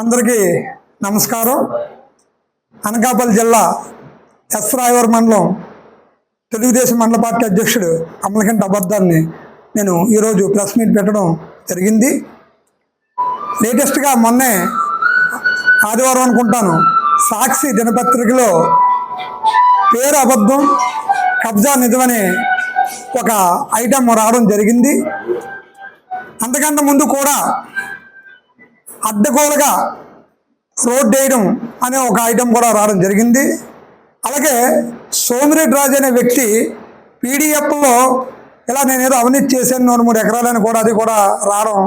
అందరికీ నమస్కారం. అనకాపల్లి జిల్లా ఎస్ రాయవర్ మండలం తెలుగుదేశం మండల పార్టీ అధ్యక్షుడు అమలకంఠ అబద్ధాన్ని నేను ఈరోజు ప్రెస్ మీట్ పెట్టడం జరిగింది. లేటెస్ట్గా మొన్నే ఆదివారం అనుకుంటాను సాక్షి దినపత్రికలో పేరు అబద్ధం కబ్జా నిజమని ఒక ఐటమ్ రావడం జరిగింది. అంతకంటే ముందు కూడా అడ్డగోలుగా రోడ్ వేయడం అనే ఒక ఐటెం కూడా రావడం జరిగింది. అలాగే సోమిరెడ్డి రాజు అనే వ్యక్తి పీడిఎఫ్లో ఇలా నేను ఏదో అవినీతి చేశాను నూరు మూడు ఎకరాలని కూడా అది కూడా రావడం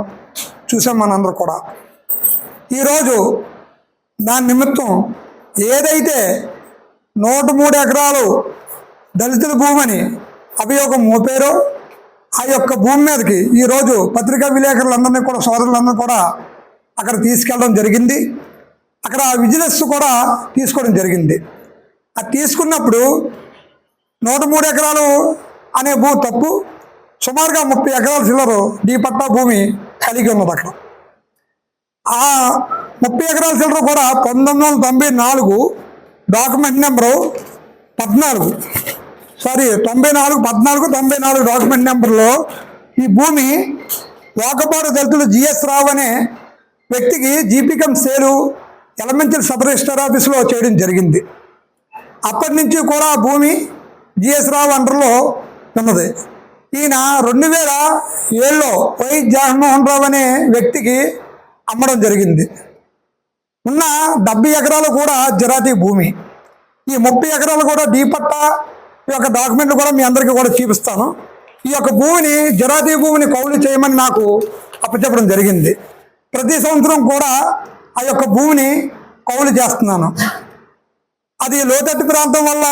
చూసాం మనందరూ కూడా. ఈరోజు దాని నిమిత్తం ఏదైతే నూట మూడు ఎకరాలు దళితుల భూమని అభియోగం మోపారో ఆ యొక్క భూమి మీదకి ఈరోజు పత్రికా విలేకరులందరినీ కూడా సోదరులందరూ కూడా అక్కడ తీసుకెళ్ళడం జరిగింది. అక్కడ విజిలెన్స్ కూడా తీసుకోవడం జరిగింది. అది తీసుకున్నప్పుడు నూట మూడు ఎకరాలు అనే భూ తప్పు సుమారుగా ముప్పై ఎకరాల చిల్లరు డీ పట్టా భూమి కలిగి ఉన్నది అక్కడ. ఆ ముప్పై ఎకరాల చిల్లర కూడా పంతొమ్మిది వందల తొంభై నాలుగు డాక్యుమెంట్ నెంబరు పద్నాలుగు. సారీ తొంభై నాలుగు పద్నాలుగు తొంభై నాలుగు డాక్యుమెంట్ నెంబర్లో ఈ భూమి వాకపాడు దళితులు జిఎస్ రావు అనే వ్యక్తికి జీపీకం సేలు ఎలమెంటరీ సబ్ రిజిస్టర్ ఆఫీసులో చేయడం జరిగింది. అప్పటి నుంచి కూడా భూమి జిఎస్ రావు అండర్లో ఉన్నది. ఈయన రెండు వేల ఏడులో వై జగన్మోహన్ రావు అనే వ్యక్తికి అమ్మడం జరిగింది. ఉన్న డెబ్బై ఎకరాలు కూడా జరాతీ భూమి. ఈ ముప్పై ఎకరాలు కూడా డీపట్ట ఈ యొక్క డాక్యుమెంట్లు కూడా మీ అందరికీ కూడా చూపిస్తాను. ఈ యొక్క భూమిని జరాతీ భూమిని కౌలు చేయమని నాకు అప్పచెప్పడం జరిగింది. ప్రతి సంవత్సరం కూడా ఆ యొక్క భూమిని కౌలు చేస్తున్నాను. అది లోతట్టు ప్రాంతం వల్ల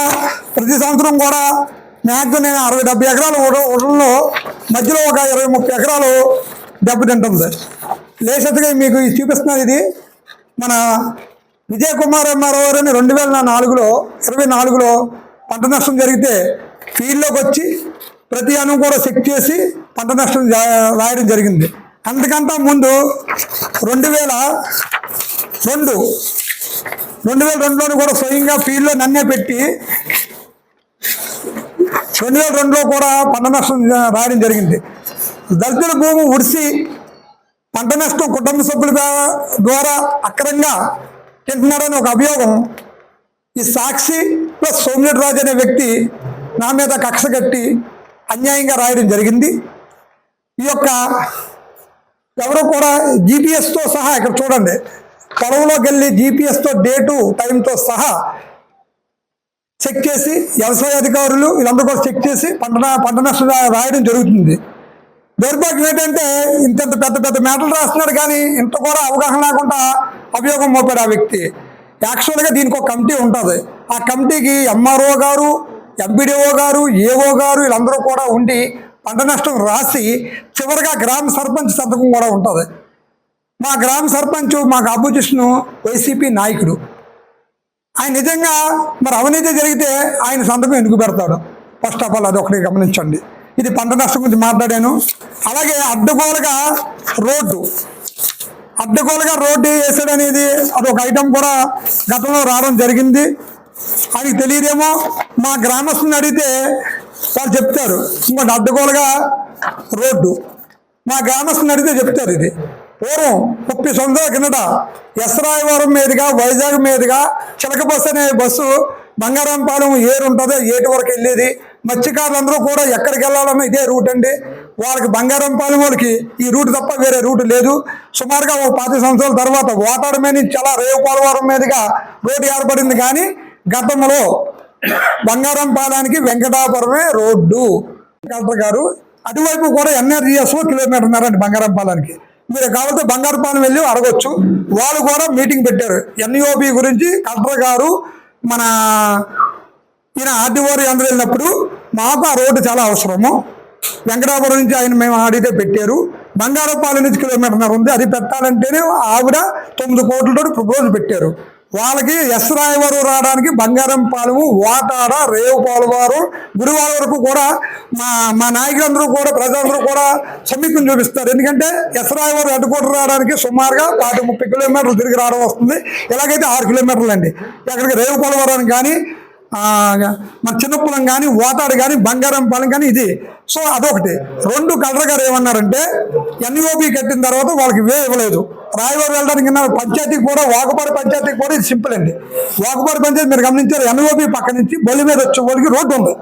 ప్రతి సంవత్సరం కూడా మ్యాక్సిమం నేను అరవై డెబ్బై ఎకరాలు ఉడల్లో మధ్యలో ఒక ఇరవై ముప్పై ఎకరాలు దెబ్బతింటుంది లేసెత్తుగా మీకు ఇది చూపిస్తున్నది ఇది మన విజయ్ కుమార్ ఎంఆర్ఓ అని రెండు వేల నాలుగులో ఇరవై నాలుగులో పంట నష్టం జరిగితే ఫీల్డ్లోకి వచ్చి ప్రతి అణువు కూడా చెక్ చేసి పంట నష్టం రాయడం జరిగింది. అంతకంటే ముందు రెండు వేల రెండు. రెండు వేల రెండులోని కూడా స్వయంగా ఫీల్డ్లో నన్నే పెట్టి రెండు వేల రెండులో కూడా పంట నష్టం రాయడం జరిగింది. దళితుల భూమి ఉడిసి పంట నష్టం కుటుంబ సభ్యుల ద్వారా అక్రంగా తింటున్నాడని ఒక అభియోగం ఈ సాక్షి ప్లస్ సోమ్యుడు రాజు అనే వ్యక్తి నా మీద కక్ష కట్టి అన్యాయంగా రాయడం జరిగింది. ఈ యొక్క ఎవరు కూడా జీపీఎస్తో సహా ఇక్కడ చూడండి. పొలంలోకి వెళ్ళి జీపీఎస్తో డేటు టైంతో సహా చెక్ చేసి వ్యవసాయ అధికారులు వీళ్ళందరూ కూడా చెక్ చేసి పంట పంట నష్టం రాయడం జరుగుతుంది. దౌర్భాగ్యం ఏంటంటే ఇంతంత ఇంత పెద్ద పెద్ద మేటలు రాస్తున్నాడు కానీ ఇంత కూడా అవగాహన లేకుండా అభియోగం మోపాడు ఆ వ్యక్తి. యాక్చువల్గా దీనికి ఒక కమిటీ ఉంటుంది. ఆ కమిటీకి ఎంఆర్ఓ గారు ఎంపీడీఓ గారు ఏఓ గారు వీళ్ళందరూ కూడా ఉండి పంట నష్టం రాసి చివరిగా గ్రామ సర్పంచ్ సంతకం కూడా ఉంటుంది. మా గ్రామ సర్పంచ్ మాకు అపోజిషన్ వైసీపీ నాయకుడు. ఆయన నిజంగా మరి అవినీతి జరిగితే ఆయన సంతకం ఎందుకు పెడతాడు? ఫస్ట్ ఆఫ్ ఆల్ అది ఒకటి గమనించండి. ఇది పంట నష్టం గురించి మాట్లాడాను. అలాగే అడ్డగోలుగా రోడ్డు. అడ్డగోలుగా రోడ్డు వేసాడు అనేది అది ఒక ఐటమ్ కూడా గతంలో రావడం జరిగింది. అది తెలియదేమో మా గ్రామస్తుని అడిగితే వాళ్ళు చెప్తారు. ఇంకోటి అడ్డగోలుగా రోడ్డు. మా గ్రామస్తుని అడిగితే చెప్తారు ఇది. పూర్వం ముప్పై సంవత్సరాల కిందట ఎస్రాయవరం మీదుగా వైజాగ్ మీదుగా చిలక బస్సు అనే బస్సు బంగారంపాలెం ఏరు ఉంటుందో ఏటి వరకు వెళ్ళేది. మత్స్యకారులందరూ కూడా ఎక్కడికి వెళ్ళాలన్నా ఇదే రూట్ అండి. వాళ్ళకి బంగారంపాలెం వాళ్ళకి ఈ రూట్ తప్ప వేరే రూట్ లేదు. సుమారుగా ఒక పాతి సంవత్సరాల తర్వాత ఓటాడు మీద నుంచి చాలా రేవు పోలవరం మీదుగా రోడ్డు ఏర్పడింది కానీ గతంలో బంగారంపాలెనికి వెంకటాపురమే రోడ్డు. కలెక్టర్ గారు అటువైపు కూడా ఎన్ఆర్జిఎస్ కిలోమీటర్ ఉన్నారండి బంగారంపాలెనికి మీరు కావాలంటే బంగారపాలెం వెళ్ళి అడగొచ్చు. వాళ్ళు కూడా మీటింగ్ పెట్టారు. ఎన్ఈఓపి గురించి కలెక్టర్ గారు మన ఈయన ఆర్డీఓరి అందరూ వెళ్ళినప్పుడు మాకు ఆ రోడ్డు చాలా అవసరము. వెంకటాపురం నుంచి ఆయన మేము అడిగితే పెట్టారు. బంగారపాలెం నుంచి కిలోమీటర్న్నర ఉంది. అది పెట్టాలంటేనే ఆవిడ తొమ్మిది కోట్లతో ప్రపోజ్ పెట్టారు. వాళ్ళకి ఎస్ రాయవారు రావడానికి బంగారం పాలెము వాటాడ రేవుపాలు వారు గుడివాడ వరకు కూడా మా మా నాయకులందరూ కూడా ప్రజలందరూ కూడా సమీపం చూపిస్తారు. ఎందుకంటే ఎస్రాయవరం హెడ్కోటర్ రావడానికి సుమారుగా పాతి ముప్పై కిలోమీటర్లు తిరిగి రావడం వస్తుంది. ఎలాగైతే ఆరు కిలోమీటర్లు అండి. ఎక్కడికి పాలువారానికి కానీ మన చిన్నపురం కానీ ఓతాడు కానీ బంగారం పాలెం కానీ ఇది. సో అదొకటి. రెండు కలర్ గారు ఏమన్నారంటే ఎన్ఓపి కట్టిన తర్వాత వాళ్ళకి వే ఇవ్వలేదు. రాయవరం వెళ్ళడానికి పంచాయతీకి కూడా వాకపాడు పంచాయతీకి కూడా ఇది సింపుల్ అండి. వాకపాడు పంచాయతీ మీరు గమనించారు ఎంఓబి పక్క నుంచి బొలి మీద వచ్చే వాళ్ళకి రోడ్డు ఉంది.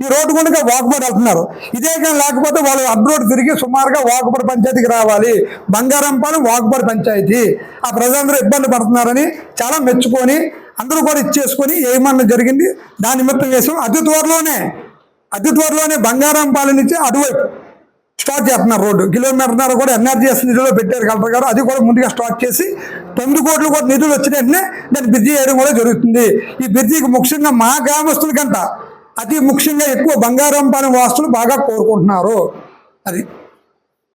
ఈ రోడ్డు గుండా వాకుపడి వెళ్తున్నారు. ఇదే కానీ లేకపోతే వాళ్ళు అడ్ రోడ్ తిరిగి సుమారుగా వాకుపడి పంచాయతీకి రావాలి. బంగారంపాలెం పాలెం పంచాయతీ. ఆ ప్రజలందరూ ఇబ్బంది పడుతున్నారని చాలా మెచ్చుకొని అందరూ కూడా ఇచ్చేసుకొని ఏమన్నా జరిగింది దాని నిమిత్తం చేసాం అతి త్వరలోనే అతి త్వరలోనే బంగారంపాలెం నుంచి అటువైపు స్టార్ట్ చేస్తున్నారు రోడ్డు. కిలోమీటర్న్నర కూడా ఎన్ఆర్జీఎస్ నిధులు పెట్టారు కలెక్టర్ గారు. అది కూడా ముందుగా స్టార్ట్ చేసి తొమ్మిది కోట్లు కూడా నిధులు వచ్చిన వెంటనే దాన్ని బ్రిడ్జి చేయడం కూడా జరుగుతుంది. ఈ బ్రిడ్జికి ముఖ్యంగా మా గ్రామస్తులకంట అతి ముఖ్యంగా ఎక్కువ బంగారం పని వాస్తులు బాగా కోరుకుంటున్నారు. అది